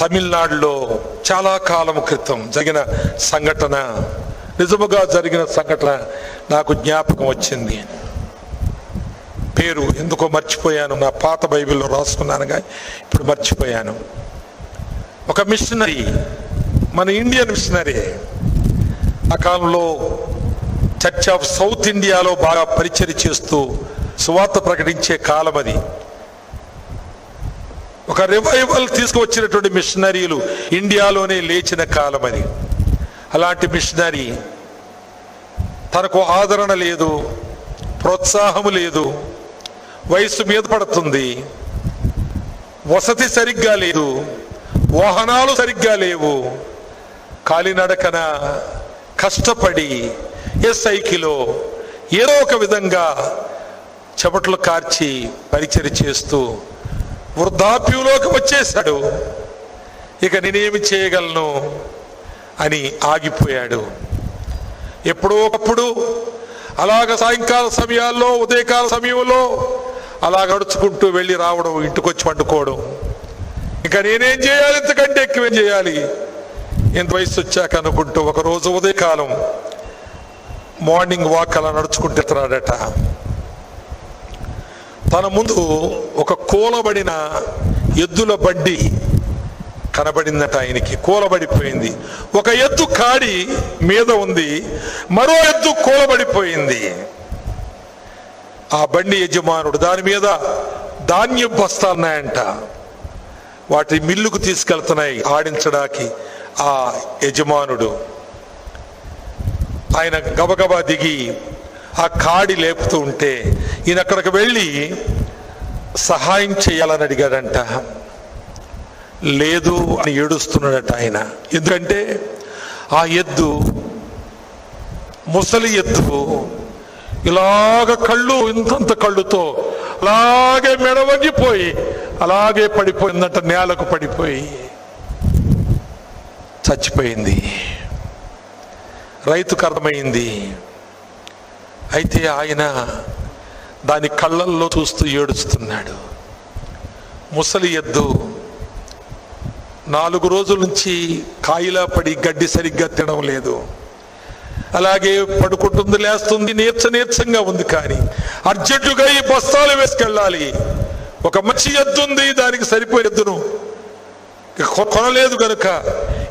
తమిళనాడులో చాలా కాలం క్రితం జరిగిన సంఘటన నిజముగా జరిగిన సంఘటన నాకు జ్ఞాపకం వచ్చింది. పేరు ఎందుకో మర్చిపోయాను నా పాత బైబిల్లో రాసుకున్నాను కానీ ఇప్పుడు మర్చిపోయాను. ఒక మిషనరీ మన ఇండియన్ మిషనరీ ఆ కాలంలో చర్చ్ ఆఫ్ సౌత్ ఇండియాలో బాగా పరిచయం చేస్తూ సువార్త ప్రకటించే కాలం అది. ఒక రివైవల్ తీసుకువచ్చినటువంటి మిషనరీలు ఇండియాలోనే లేచిన కాలం అది. అలాంటి మిషనరీ తనకు ఆదరణ లేదు ప్రోత్సాహము లేదు వయస్సు మీద పడుతుంది వసతి సరిగ్గా లేదు వాహనాలు సరిగ్గా లేవు కాలినడకన కష్టపడి ఎస్ఐకిలో ఏదో ఒక విధంగా చెమటలు కార్చి పరిచయం చేస్తూ వృద్ధాప్యంలోకి వచ్చేశాడు. ఇక నేనేమి చేయగలను? అని ఆగిపోయాడు. ఎప్పుడో ఒకప్పుడు అలాగ సాయంకాల సమయాల్లో ఉదయకాల సమయంలో అలా నడుచుకుంటూ వెళ్ళి రావడం ఇంటికొచ్చి పండుకోవడం ఇంకా నేనేం చేయాలి? ఇంతకంటే ఎక్కువేం చేయాలి? ఇంత వయసు వచ్చాక అనుకుంటూ ఒకరోజు ఉదయకాలం మార్నింగ్ వాక్ అలా నడుచుకుంటూ ఎత్తున్నాడట తన ముందు ఒక కూలబడిన ఎద్దుల బండి కనబడిందట ఆయనకి. కూలబడిపోయింది. ఒక ఎద్దు కాడి మీద ఉంది. మరో ఎద్దు కూలబడిపోయింది. ఆ బండి యజమానుడు దాని మీద ధాన్యం బస్తాలున్నాయంట. వాటి మిల్లుకు తీసుకెళ్తున్నాయి ఆడించడానికి ఆ యజమానుడు. ఆయన గబగబా దిగి ఆ కాడి లేపుతూ ఉంటే ఈయన అక్కడికి వెళ్ళి సహాయం చేయాలని అడిగాడంట. లేదు అని ఏడుస్తున్నాడట ఆయన. ఎందుకంటే ఆ ఎద్దు ముసలి ఎద్దు ఇలాగ కళ్ళు ఇంతంత కళ్ళుతో అలాగే మెడవగిపోయి అలాగే పడిపోయిందంట నేలకు పడిపోయి. చచ్చిపోయింది. రైతుకు అర్థమైంది. అయితే ఆయన దాని కళ్ళల్లో చూస్తూ ఏడుస్తున్నాడు. ముసలి ఎద్దు నాలుగు రోజుల నుంచి కాయిలా పడి గడ్డి సరిగ్గా తినడం లేదు. అలాగే పడుకుంటుంది లేస్తుంది నీర్చ నీర్చంగా ఉంది కానీ అర్జెంటుగా ఈ బస్తాలు వేసుకెళ్ళాలి. ఒక మంచి ఎద్దు ఉంది దానికి సరిపోయే ఎద్దును కొనలేదు కనుక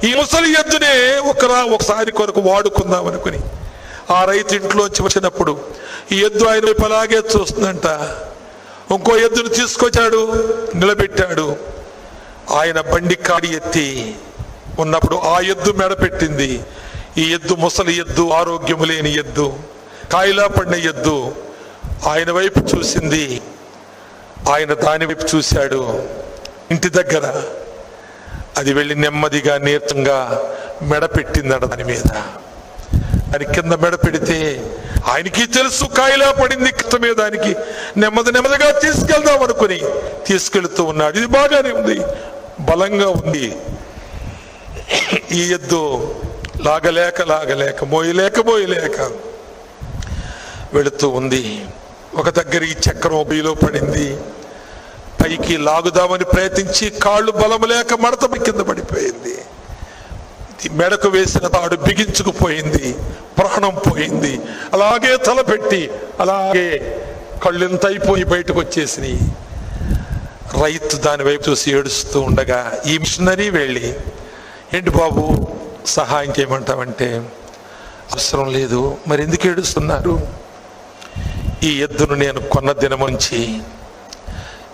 ఈ ముసలి ఎద్దునే ఒక ఒకసారి కొరకు వాడుకుందాం అనుకుని ఆ రైతు ఇంట్లోంచి వచ్చినప్పుడు ఈ ఎద్దు ఆయన వైపు అలాగే చూస్తుందంట. ఇంకో ఎద్దును తీసుకొచ్చాడు నిలబెట్టాడు. ఆయన బండి కాడి ఎత్తి ఉన్నప్పుడు ఆ ఎద్దు మెడపెట్టింది ఈ ఎద్దు ముసలి ఎద్దు ఆరోగ్యము లేని ఎద్దు కాయిలా పడిన ఎద్దు ఆయన వైపు చూసింది. ఆయన దాని వైపు చూశాడు. ఇంటి దగ్గర అది వెళ్ళి నెమ్మదిగా నీరసంగా మెడపెట్టిందట దాని మీద. దాని కింద మెడ పెడితే ఆయనకి తెలుసు కాయిలా పడింది కష్టమే దానికి నెమ్మది నెమ్మదిగా తీసుకెళ్దాం అనుకుని తీసుకెళ్తూ ఉన్నాడు. ఇది బాగానే ఉంది. బలంగా ఉంది. ఈ ఎద్దు లాగలేక లాగలేక మోయలేక మోయలేక వెళుతూ ఉంది. ఒక దగ్గర ఈ చక్రం బీలో పడింది. పైకి లాగుదామని ప్రయత్నించి కాళ్ళు బలం లేక మడత కింద పడిపోయింది. మెడకు వేసిన తాడు బిగించుకుపోయింది ప్రాణం పోయింది. అలాగే తలపెట్టి అలాగే కళ్ళెంత అయిపోయి బయటకు వచ్చేసినాయి రైతు దాని వైపు చూసి ఏడుస్తూ ఉండగా ఈ మిషనరీ వెళ్ళి ఏంటి బాబు సహాయం చేయమంటామంటే అవసరం లేదు మరి ఎందుకు ఏడుస్తున్నారు? ఈ ఎద్దును నేను కొన్న దినం నుంచి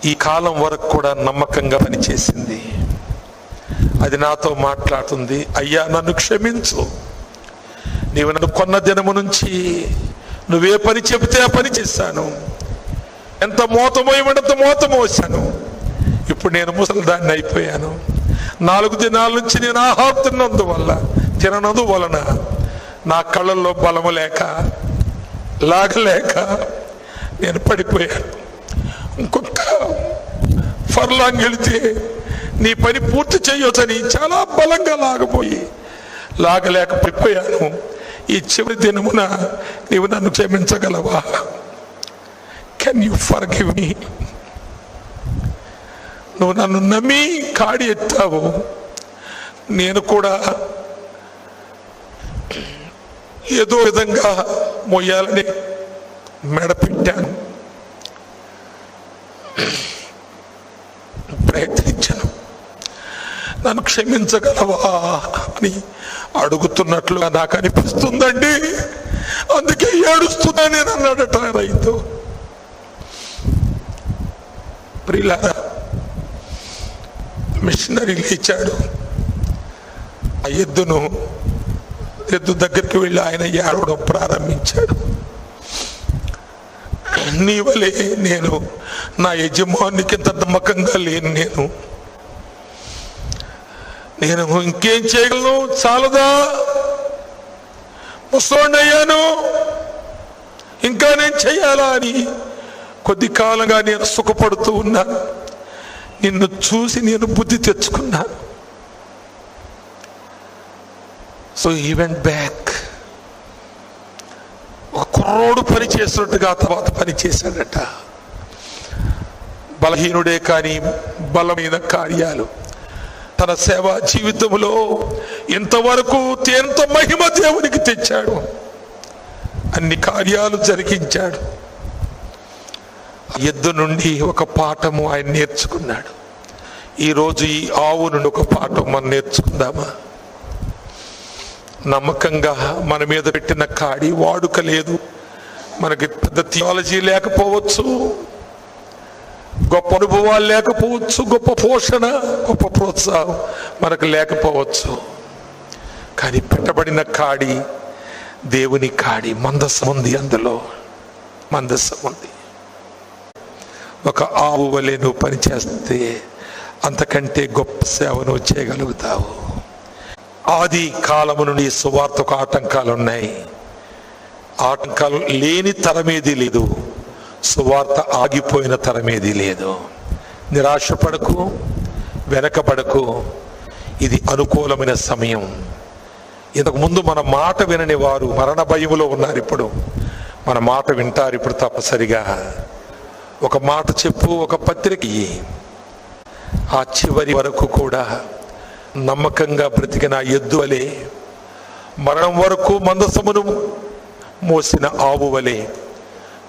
ఈ కాలం వరకు కూడా నమ్మకంగా పనిచేసింది. అది నాతో మాట్లాడుతుంది. అయ్యా నన్ను క్షమించు. నీవు నన్ను కొన్న దినము నుంచి నువ్వే పని చెబితే ఆ పని చేశాను. ఎంత మోత మోయమంత మోత మోసాను ఇప్పుడు నేను ముసలిదాన్ని అయిపోయాను. నాలుగు దినాల నుంచి నేను ఆహారం తిన్నందువల్ల తిననందు వలన నా కళ్ళల్లో బలము లేక లాగలేక నేను పడిపోయాను. ఇంకొక ఫర్లాంగ్ వెళితే నీ పని పూర్తి చేయొచ్చని చాలా బలంగా లాగపోయి లాగలేకపోయిపోయాను ఈ చివరి దినమున నీవు నన్ను క్షమించగలవా? Can you forgive me నువ్వు నన్ను నమ్మి కాడి ఎత్తావు. నేను కూడా ఏదో విధంగా మొయ్యాలని మెడపెట్టాను పెట్టాను ప్రయత్నించాను నన్ను క్షమించగలవా? అని అడుగుతున్నట్లుగా నాకు అనిపిస్తుందండి. అందుకే ఏడుస్తున్నా నేను అన్నాడట రైతు ప్రిలారా మిషనరీ లేచాడు. ఆ ఎద్దును ఎద్దు దగ్గరికి వెళ్ళి ఆయన ఏడవడం ప్రారంభించాడు. నీ వలే నేను నా యజమానికి ఇంత నమ్మకంగా లేను నేను. నేను ఇంకేం చేయగలను? చాలదా? ముసోడయ్యాను ఇంకా నేను చేయాలా అని కొద్ది కాలంగా నేను సుఖపడుతూ ఉన్నా. నిన్ను చూసి నేను బుద్ధి తెచ్చుకున్నా. సో ఈవెంట్ బ్యాక్ ఒక కుర్రోడు పని చేసినట్టుగా తర్వాత పని చేశాడట. బలహీనుడే కానీ బలమైన కార్యాలు. తన సేవా జీవితంలో ఇంతవరకు ఎంత మహిమ దేవునికి తెచ్చాడు. అన్ని కార్యాలు జరిగించాడు. ఎద్దు నుండి ఒక పాఠము ఆయన నేర్చుకున్నాడు. ఈరోజు ఈ ఆవు నుండి ఒక పాఠం మనం నేర్చుకుందామా? నమ్మకంగా మన మీద పెట్టిన కాడి వాడుక లేదు. మనకి పెద్ద థియాలజీ లేకపోవచ్చు. గొప్ప అనుభవాలు లేకపోవచ్చు గొప్ప పోషణ గొప్ప ప్రోత్సాహం మనకు లేకపోవచ్చు. కానీ పెట్టబడిన కాడి దేవుని కాడి మందసం ఉంది అందులో. మందసం ఉంది. ఒక ఆవు వలె నువ్వు పనిచేస్తే అంతకంటే గొప్ప సేవ నువ్వు చేయగలుగుతావు. ఆది కాలము నుండి సువార్తకు ఆటంకాలు ఉన్నాయి ఆటంకాలు లేని తరమేది లేదు. సువార్త ఆగిపోయిన తరమేది లేదు. నిరాశపడకు వెనకబడకు. ఇది అనుకూలమైన సమయం. ఇంతకుముందు మన మాట వినని వారు మరణ భయములో ఉన్నారు ఇప్పుడు. మన మాట వింటారు ఇప్పుడు తప్పసరిగా ఒక మాట చెప్పు ఒక పత్రిక ఆ చివరి వరకు కూడా నమ్మకంగా బ్రతికిన ఎద్దు వలె మరణం వరకు మందసమును మోసిన ఆవు వలె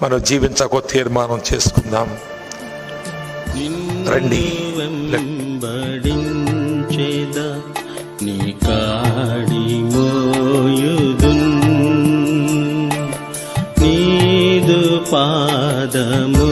మనం జీవించకో తీర్మానం చేసుకుందాం రండి. వెంబడించేద నీ కాడి మోయుదున్ నీదు పాదము